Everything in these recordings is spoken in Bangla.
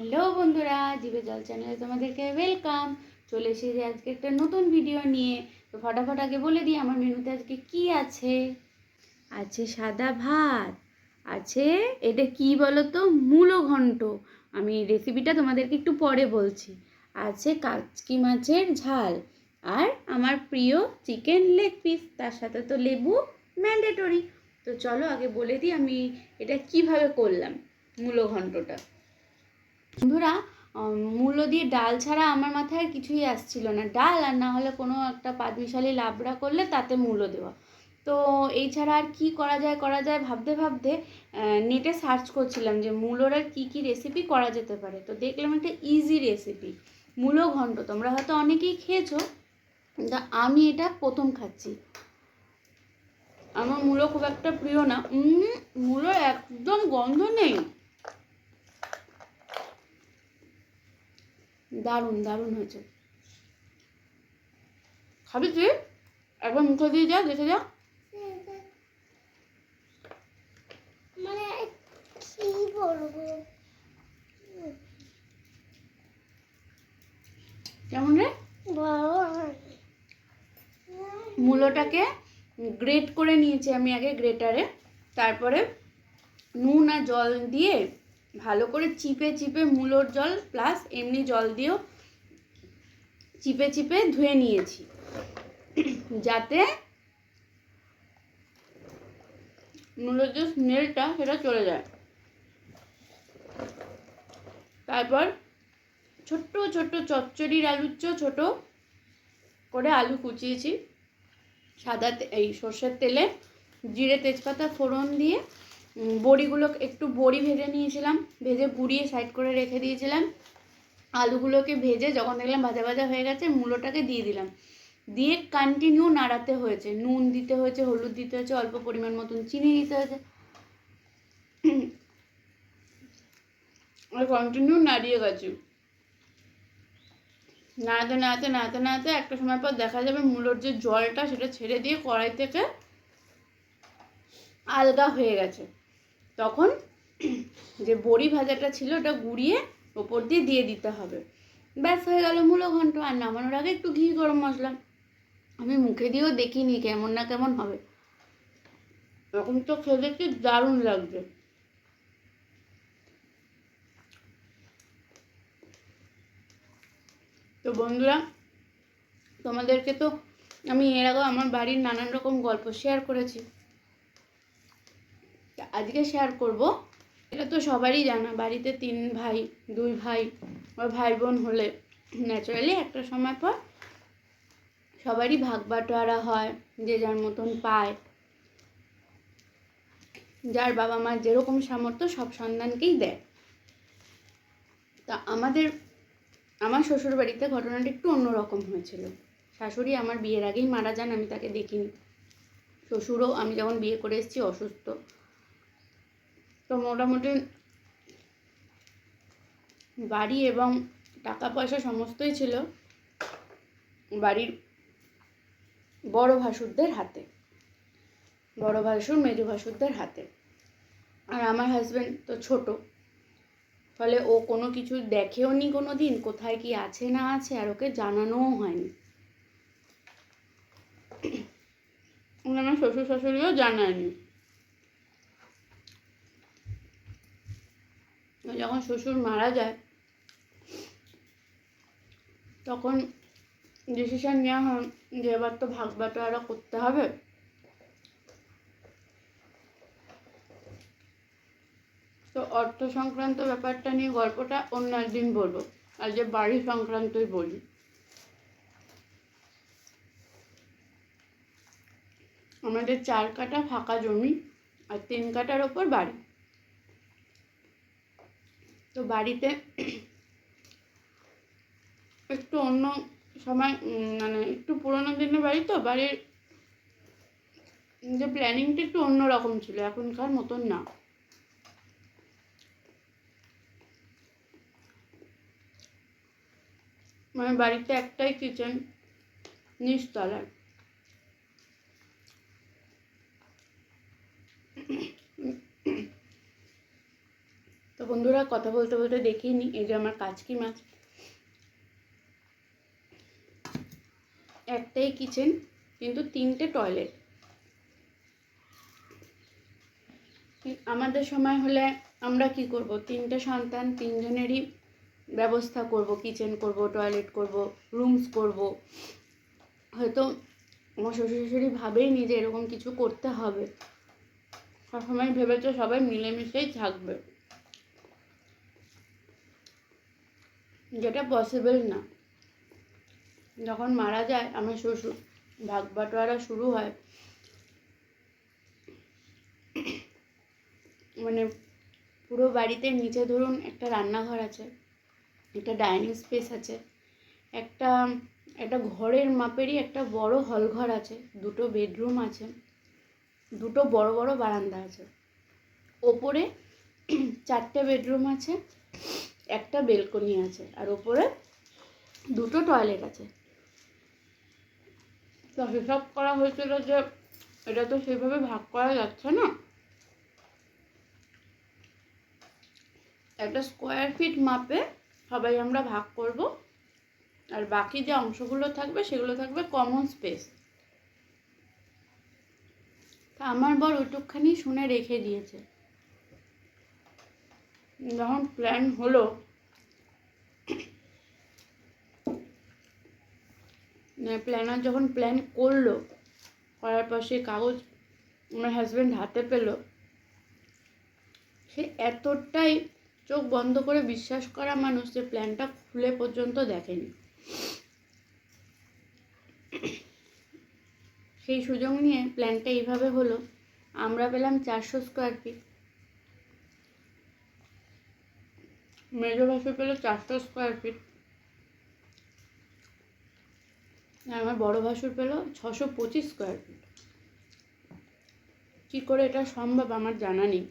হ্যালো বন্ধুরা জিবে জল চ্যানেলে তোমাদেরকে ওয়েলকাম চলে এসেছি আজকে একটা নতুন ভিডিও নিয়ে। তো ফটাফট আগে বলে দিই, আমার মেনুতে আজকে কি আছে? আছে সাদা ভাত, আছে এটা কি বলো তো মূলো ঘন্ট। আমি রেসিপিটা তোমাদেরকে একটু পরে বলছি। আছে কাচকি মাছের ঝাল আর আমার প্রিয় চিকেন লেগ পিস তার সাথে তো লেবু ম্যান্ডেটরি তো চলো আগে বলে দিই, আমি এটা কীভাবে করলাম মূলো ঘন্টটা। বন্ধুরা উম, মূলো দিয়ে ডাল ছাড়া আমার মাথায় আর কিছুই আসছিল না। ডাল আর না হলে কোনো একটা পাঁচমিশালি লাবড়া করলে তাতে মূলো দেওয়া। তো এই ছাড়া আর কি করা যায় করা যায় ভাবতে ভাবতে নেটে সার্চ করছিলাম যে মূলোর আর কী কী রেসিপি করা যেতে পারে। তো দেখলাম একটা ইজি রেসিপি মূলো ঘণ্ট তোমরা হয়তো অনেকেই খেয়েছো কিন্তু আমি এটা প্রথম খাচ্ছি। আমার মূলো খুব একটা প্রিয় না। মূলোর একদম গন্ধ নেই। দারুণ দারুণ হয়েছে। খাবি তুই? একবার মুখে দিয়ে যা দেখে যা। মানে কি বলব? কেমন রে? মূলোটাকে গ্রেট করে নিয়েছি আমি আগে গ্রেটারে তারপরে নুন আর জল দিয়ে ভালো করে চিপে চিপে মূলোর জল প্লাস এমনি জল দিয়েও চিপে চিপে ধুয়ে নিয়েছি। যাতে মূলোর যে স্মেলটা সেটা চলে যায়। তারপর ছোট্ট ছোট্ট চচ্চড়ির আলুর চো ছোটো করে আলু কুচিয়েছি। সাদা এই সর্ষের তেলে জিরে তেজপাতা ফোড়ন দিয়ে বড়িগুলো একটু বড়ি ভেজে নিয়েছিলাম, ভেজে গুঁড়িয়ে সাইড করে রেখে দিয়েছিলাম। আলুগুলোকে ভেজে যখন দেখলাম ভাজা ভাজা হয়ে গেছে, মূলোটাকে দিয়ে দিলাম। দিয়ে কন্টিনিউ নাড়াতে হয়েছে। নুন দিতে হয়েছে, হলুদ দিতে হয়েছে, অল্প পরিমাণ মতন চিনি দিতে হয়েছে। কন্টিনিউ নাড়িয়ে গেছি। নাড়াতে নাড়াতে নাড়াতে নাড়াতে একটা সময় পর দেখা যাবে মূলোর যে জলটা সেটা ছেড়ে দিয়ে কড়াই থেকে আলগা হয়ে গেছে। তখন যে বড়ি ভাজাটা ছিল ওটা গুঁড়িয়ে ওপর দিয়ে দিয়ে দিতে হবে। ব্যাস হয়ে গেল মূলো ঘন্ট, আর নামানোর আগে একটু ঘি গরম মশলা। আমি মুখে দিয়েও দেখিনি কেমন না কেমন হবে। এখন তো খেয়ে দেখতে দারুণ লাগছে তো বন্ধুরা, তোমাদেরকে তো আমি এর আগেও আমার বাড়ির নানান রকম গল্প শেয়ার করেছি। আজকে শেয়ার করব। এটা তো সবারই জানা, বাড়িতে তিন ভাই, দুই ভাই, বা ভাই বোন হলে ন্যাচারালি একটা সময় পর সবারই ভাগ বাটোয়ারা হয়, যে যার মতন পায়। যার বাবা মা যেরকম সামর্থ্য সব সন্তানকেই দেয়। তা আমাদের, আমার শ্বশুর বাড়িতে ঘটনাটা একটু অন্যরকম হয়েছিল। শাশুড়ি আমার বিয়ের আগেই মারা যান, আমি তাকে দেখিনি। শ্বশুরও, আমি যখন বিয়ে করে এসেছি, অসুস্থ। তো মোটামুটি বাড়ি এবং টাকা পয়সা সমস্তই ছিল বাড়ির বড় ভাসুরদের হাতে, বড় ভাসুর, মেজো ভাসুরদের হাতে। আর আমার হাজব্যান্ড তো ছোট, ফলে ও কোনো কিছু দেখেও নি কোনো দিন কোথায় কি আছে না আছে আর ওকে জানানোও হয়নি। আমার শ্বশুর শাশুড়িও জানায়নি। যখন শ্বশুর মারা যায়, তখন ডিসিশন নেওয়া হয় যে এবার তো ভাগ বাটোয়ারা করতে হবে। তো অর্থ সংক্রান্ত ব্যাপারটা নিয়ে গল্পটা অন্য একদিন বলব, আর যে বাড়ি সংক্রান্তই বলি। আমাদের চার কাটা ফাঁকা জমি আর তিন কাটার ওপর বাড়ি। তো বাড়িতে একটু অন্য সময় মানে একটু পুরোনো দিনের বাড়ি তো, বাড়ির যে প্ল্যানিংটা একটু অন্যরকম ছিল, এখনকার মতন না। মানে বাড়িতে একটাই কিচেন নিচতলায়। তো বন্ধুরা কথা বলতে বলতে দেখিয়ে নিই এই যে আমার কাচকি মাছ। একটাই কিচেন কিন্তু তিনটে টয়লেট আমাদের সময় হলে আমরা কি করব? তিনটে সন্তান, তিনজনেরই ব্যবস্থা করব কিচেন করব টয়লেট করব রুমস করব। হয়তো আমার শ্বশুর শাশুড়ি ভাবেই যে এরকম কিছু করতে হবে। সবসময় ভেবেছে সবাই মিলেমিশেই থাকবে। যেটা পসিবল না। যখন মারা যায়, আমার শ্বশুর, ভাগ বাটোয়ারা শুরু হয়। মানে পুরো বাড়িতে নিচে ধরুন একটা রান্নাঘর আছে, একটা ডাইনিং স্পেস আছে, একটা একটা ঘরের মাপেরই একটা বড় হল ঘর আছে, দুটো বেডরুম আছে, দুটো বড় বড় বারান্দা আছে। ওপরে চারটে বেডরুম আছে একটা বেলকনি আছে আর ওপরে দুটো টয়লেট আছে। তো হিসাব করা হয়েছিল যে এটা তো সেভাবে ভাগ করা যাচ্ছে না। একটা স্কোয়ার ফিট মাপে সবাই আমরা ভাগ করব আর বাকি যে অংশগুলো থাকবে সেগুলো থাকবে কমন স্পেস তা আমার বর ওইটুকখানি শুনে রেখে দিয়েছে। যখন প্ল্যান হলো প্ল্যানার যখন প্ল্যান করল, করার পর সে কাগজ ওনার হাজব্যান্ড হাতে পেল, সে এতটাই চোখ বন্ধ করে বিশ্বাস করা মানুষ যে প্ল্যানটা খুলে পর্যন্ত দেখেনি। সেই সুযোগ নিয়ে প্ল্যানটা এইভাবে হলো, আমরা পেলাম চারশো স্কোয়ার ফিট মেজো ভাষা পেল চারশো স্কোয়ার ফিট আর আমার বড় ভাসুর পেল ছশো পঁচিশ স্কোয়ার ফিট কী করে এটা সম্ভব আমার জানা নেই।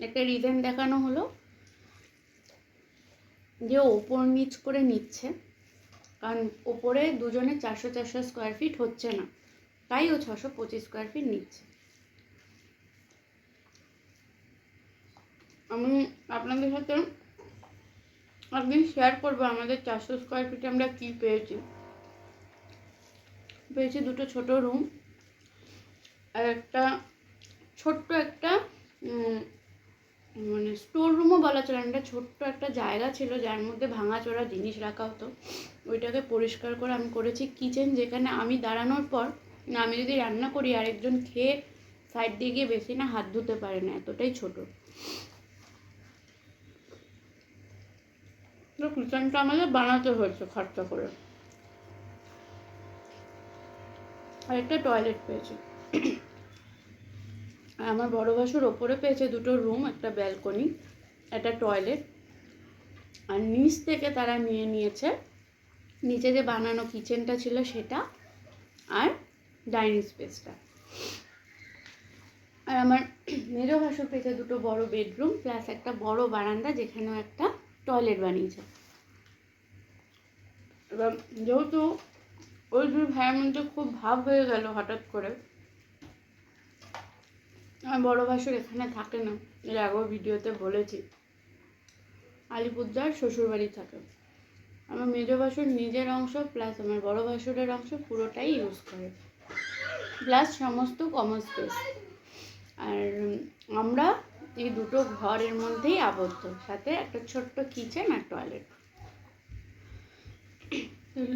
একটা রিজন দেখানো হলো, যে ওপর নিচ করে নিচ্ছে, কারণ ওপরে দুজনে চারশো চারশো স্কোয়ার ফিট হচ্ছে না। তাই ও ছশো পঁচিশ স্কোয়ার ফিট নিচ্ছে। আমি আপনাদের সাথে একদিন শেয়ার করব আমাদের চারশো স্কোয়ার ফিটে আমরা কী পেয়েছি। পেয়েছি দুটো ছোট রুম আর একটা ছোট্ট একটা মানে স্টোর রুমও বলা চলে একটা ছোট্ট একটা জায়গা ছিল যার মধ্যে ভাঙাচোরা জিনিস রাখা হতো। ওইটাকে পরিষ্কার করে আমি করেছি কিচেন যেখানে আমি দাঁড়ানোর পর, না, আমি যদি রান্না করি, আরেকজন খেয়ে সাইড দিয়ে গিয়ে বেশি না হাত ধুতে পারে না, এতটাই ছোট। তো কিচেনটা আমাদের বানাতে হয়েছে খরচা করে। আর একটা টয়লেট পেয়েছি। আর আমার বড় ভাসুর ওপরে পেয়েছে দুটো রুম একটা ব্যালকনি একটা টয়লেট আর নিচ থেকে তারা নিয়ে নিয়েছে, নিচে যে বানানো কিচেনটা ছিল সেটা আর ডাইনিং স্পেসটা আর আমার মেজো ভাসুর পেয়েছে দুটো বড় বেডরুম প্লাস একটা বড় বারান্দা যেখানেও একটা টয়লেট বানিয়েছে। এবার যেহেতু ওই দুই ভাইয়ের মধ্যে খুব ভাব হয়ে গেল হঠাৎ করে আমার বড় ভাসুর এখানে থাকে না, এর আগেও ভিডিওতে বলেছি। আলিপুরদার শ্বশুরবাড়ি থাকে। আমার মেজো ভাসুর নিজের অংশ প্লাস আমার বড় ভাসুরের অংশ পুরোটাই ইউজ করে। প্লাস সমস্ত কমন স্পেস আর এই দুটো ঘরের মধ্যেই আবদ্ধ। সাথে একটা ছোট্ট কিচেন আর টয়লেট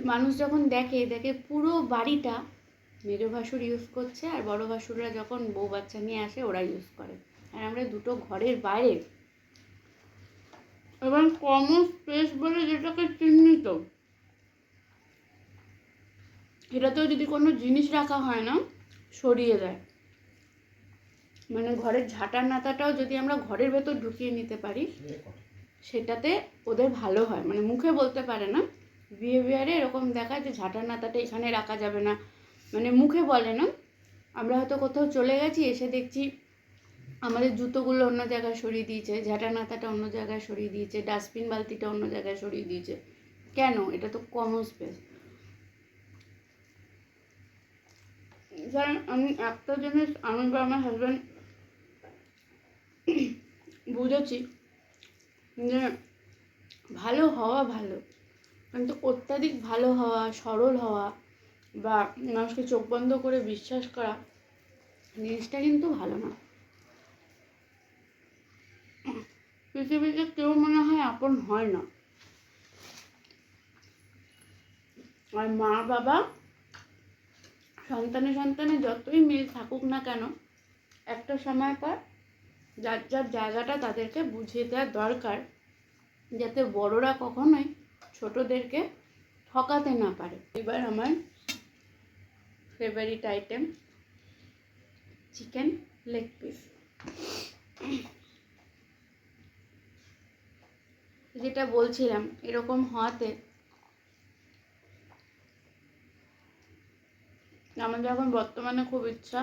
মানুষ যখন দেখে দেখে পুরো বাড়িটা মেজো ভাসুর ইউজ করছে আর বড় ভাসুররা যখন বউ বাচ্চা নিয়ে আসে, ওরা ইউজ করে। আর আমরা দুটো ঘরের বাইরে। এবং কমন স্পেস বলে যেটাকে চিহ্নিত। এটাতেও যদি কোনো জিনিস রাখা হয় না, সরিয়ে দেয়। মানে ঘরের ঝাঁটার নাতাটাও যদি আমরা ঘরের ভেতর ঢুকিয়ে নিতে পারি, সেটাতে ওদের ভালো হয়। মানে মুখে বলতে পারে না। বিহেভিয়ারে এরকম দেখায় যে ঝাঁটার নাতাটা এখানে রাখা যাবে না। মানে মুখে বলে না। আমরা হয়তো কোথাও চলে গেছি, এসে দেখছি আমাদের জুতোগুলো অন্য জায়গায় সরিয়ে দিয়েছে ঝাঁটা নাতাটা অন্য জায়গায় সরিয়ে দিয়েছে ডাস্টবিন বালতিটা অন্য জায়গায় সরিয়ে দিয়েছে। কেন? এটা তো কমন স্পেস কারণ আমি একটা জিনিস আমি বা আমার হাজব্যান্ড বুঝেছি যে ভালো হওয়া ভালো। কিন্তু অত্যাধিক ভালো হওয়া, সরল হওয়া বা মানুষকে চোখ বন্ধ করে বিশ্বাস করা জিনিসটা কিন্তু ভালো না। পৃথিবীতে কেউ মনে হয় আপন হয় না। আর মা, বাবা, সন্তানে সন্তানে যতই মিল থাকুক না কেন, একটা সময় পর যার যার জায়গাটা তাদেরকে বুঝিয়ে দেওয়া দরকার, যাতে বড়রা কখনোই ছোটদেরকে ঠকাতে না পারে। এবার আমার favourite item chicken leg piece যেটা বলছিলাম, এরকম হওয়াতে আমাদের এখন বর্তমানে খুব ইচ্ছা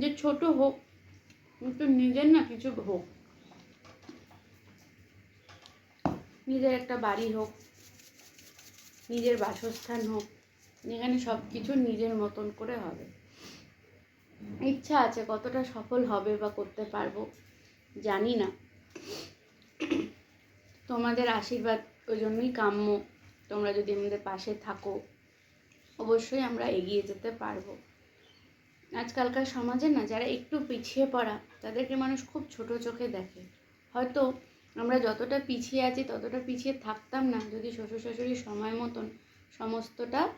যে ছোট হোক কিন্তু নিজের না কিছু হোক। নিজের একটা বাড়ি হোক, নিজের বাসস্থান হোক যেখানে সব কিছু নিজের মতন করে হবে। ইচ্ছা আছে কতটা সফল হবে বা করতে পারব, জানি না। তোমাদের আশীর্বাদ ওই জন্যই কাম্য, তোমরা যদি আমাদের পাশে থাকো, অবশ্যই আমরা এগিয়ে যেতে পারব। আজকালকার সমাজে না যারা একটু পিছিয়ে পড়া, তাদেরকে মানুষ খুব ছোট চোখে দেখে। হয়তো আমরা যতটা পিছিয়ে আছি, ততটা পিছিয়ে থাকতাম না যদি শ্বশুর শাশুড়ি সময় মতন সমস্তটা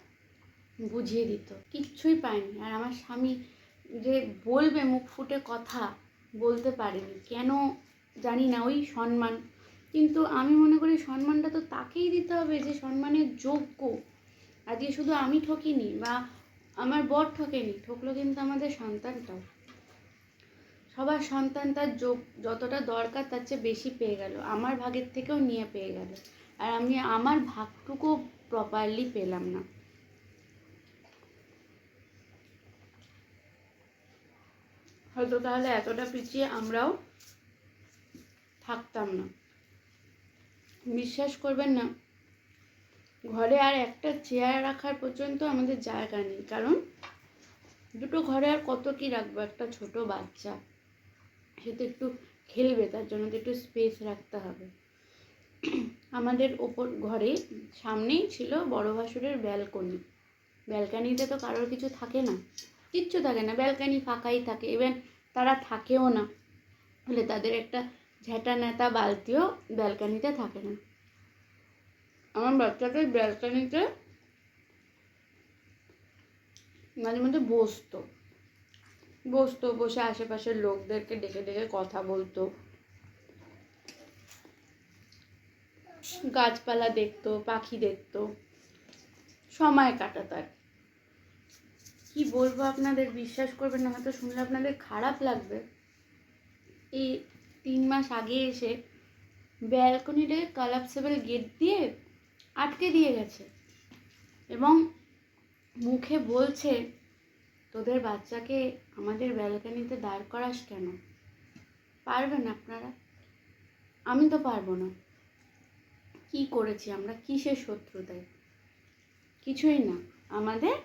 বুঝিয়ে দিত। কিচ্ছুই পাইনি আর আমার স্বামী যে বলবে মুখ ফুটে কথা বলতে পারেনি, কেন জানি না, ওই সম্মান। কিন্তু আমি মনে করি সম্মানটা তো তাকেই দিতে হবে যে সম্মানের যোগ্য। আজকে শুধু আমি ঠকিনি বা আমার বর ঠকেনি, ঠকলো কিন্তু আমাদের সন্তানটাও। সবার সন্তান তার যতটা দরকার তার চেয়ে বেশি পেয়ে গেল, আমার ভাগের থেকেও নিয়ে পেয়ে গেল। আর আমি আমার ভাগটুকু প্রপারলি পেলাম না। হয়তো তাহলে এতটা পিছিয়ে আমরাও থাকতাম না। বিশ্বাস করবেন না ঘরে আর একটা চেয়ার রাখার পর্যন্ত আমাদের জায়গা নেই। কারণ দুটো ঘরে আর কত কি রাখব? একটা ছোট বাচ্চা। সে তো একটু খেলবে, তার জন্য তো একটু স্পেস রাখতে হবে। আমাদের ওপর ঘরে সামনেই ছিল বড় ভাসুরের ব্যালকনি ব্যালকানিতে তো কারোর কিছু থাকে না। কিচ্ছু থাকে না। ব্যালকানি ফাঁকাই থাকে। ইভেন তারা থাকেও না। হলে তাদের একটা ঝ্যাঁটা ন্যাতা বালতিও ব্যালকানিতে থাকে না। আমার বাচ্চাটা ব্যালকানিতে মাঝে মধ্যে বসতো। বসতো, বসে আশেপাশের লোকদেরকে ডেকে ডেকে কথা বলতো। গাছপালা দেখতো, পাখি দেখতো। সময় কাটাতো আর কি। বলব আপনাদের? বিশ্বাস করবেন না, হয়তো শুনলে আপনাদের খারাপ লাগবে। এই তিন মাস আগে এসে ব্যালকনিটাকে কলাপসেবল গেট দিয়ে আটকে দিয়ে গেছে। এবং মুখে বলছে, তোদের বাচ্চাকে আমাদের ব্যালকানিতে দাঁড় করাস কেন? পারবেন আপনারা? আমি তো পারব না। কি করেছি? আমরা কিসের শত্রুতায়? কিছুই না। আমাদের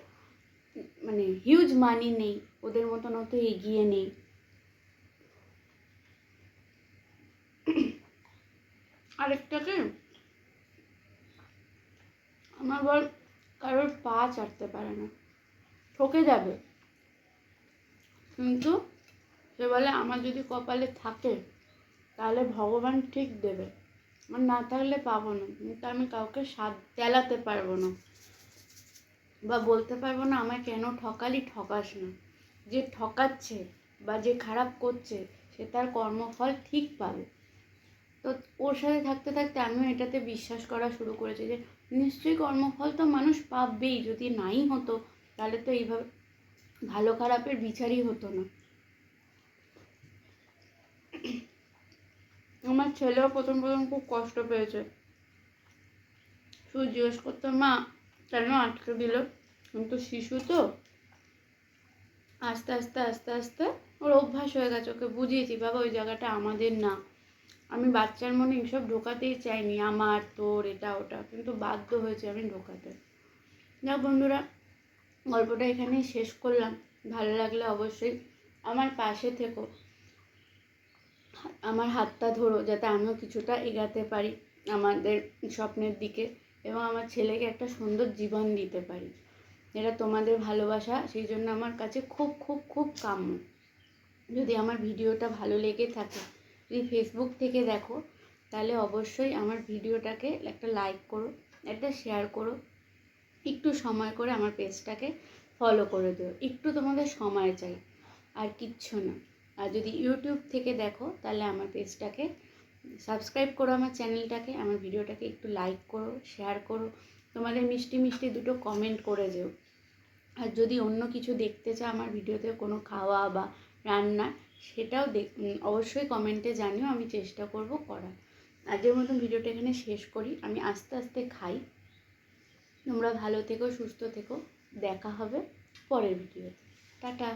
মানে হিউজ মানি নেই। ওদের মতন অত এগিয়ে নেই। আরেকটাকে আমার বল কারোর পা চাটতে পারে না। ঠকে যাবে। কিন্তু সে বলে, আমার যদি কপালে থাকে, তাহলে ভগবান ঠিক দেবে। আমার না থাকলে পাবো না। কিন্তু আমি কাউকে সাথ তেলাতে পারব না বা বলতে পারব না, আমায় কেন ঠকালি, ঠকাস না। যে ঠকাচ্ছে বা যে খারাপ করছে, সে তার কর্মফল ঠিক পাবে। তো ওর সাথে থাকতে থাকতে আমিও এটাতে বিশ্বাস করা শুরু করেছি যে নিশ্চয়ই কর্মফল তো মানুষ পাবেই, যদি নাই হতো তাহলে তো এইভাবে ভালো খারাপের বিচারই হতো না। আমার ছেলেও প্রথম প্রথম খুব কষ্ট পেয়েছে। শুধু জিজ্ঞেস করতো, মা, কেন আটকে দিল? কিন্তু শিশু তো। আস্তে আস্তে আস্তে আস্তে, ওর অভ্যাস হয়ে গেছে, ওকে বুঝিয়েছি, বাবা, ওই জায়গাটা আমাদের না। আমি বাচ্চার মনে এইসব ঢোকাতেই চাইনি, আমার, তোর, এটা, ওটা, কিন্তু বাধ্য হয়েছে আমি ঢোকাতে। যাক বন্ধুরা, গল্পটা এখানেই শেষ করলাম। ভালো লাগলে অবশ্যই আমার পাশে থেকো। আমার হাতটা ধরো, যাতে আমিও কিছুটা এগাতে পারি আমাদের স্বপ্নের দিকে এবং আমার ছেলেকে একটা সুন্দর জীবন দিতে পারি। এটা তোমাদের ভালোবাসা, সেই জন্য আমার কাছে খুব খুব খুব কাম্য। যদি আমার ভিডিওটা ভালো লেগে থাকে যদি ফেসবুক থেকে দেখো, তাহলে অবশ্যই আমার ভিডিওটাকে একটা লাইক করো, একটা শেয়ার করো, একটু সময় করে আমার পেজটাকে ফলো করে দিও, একটু তোমাদের সময় চাই, আর কিচ্ছু না। আর যদি ইউটিউব থেকে দেখো, তাহলে আমার পেজটাকে সাবস্ক্রাইব করো আমার চ্যানেলটাকে আমার ভিডিওটাকে একটু লাইক করো শেয়ার করো, তোমাদের মিষ্টি মিষ্টি দুটো কমেন্ট করে যেও আর যদি অন্য কিছু দেখতে চাও আমার ভিডিওতে কোনো খাওয়া বা রান্না সেটাও দেখ অবশ্যই কমেন্টে জানিও, আমি চেষ্টা করব করার। আজকের মতন ভিডিওটা এখানে শেষ করি। আমি আস্তে আস্তে খাই। তোমরা ভালো থেকো, সুস্থ থেকো। দেখা হবে পরের ভিডিওতে টাটা।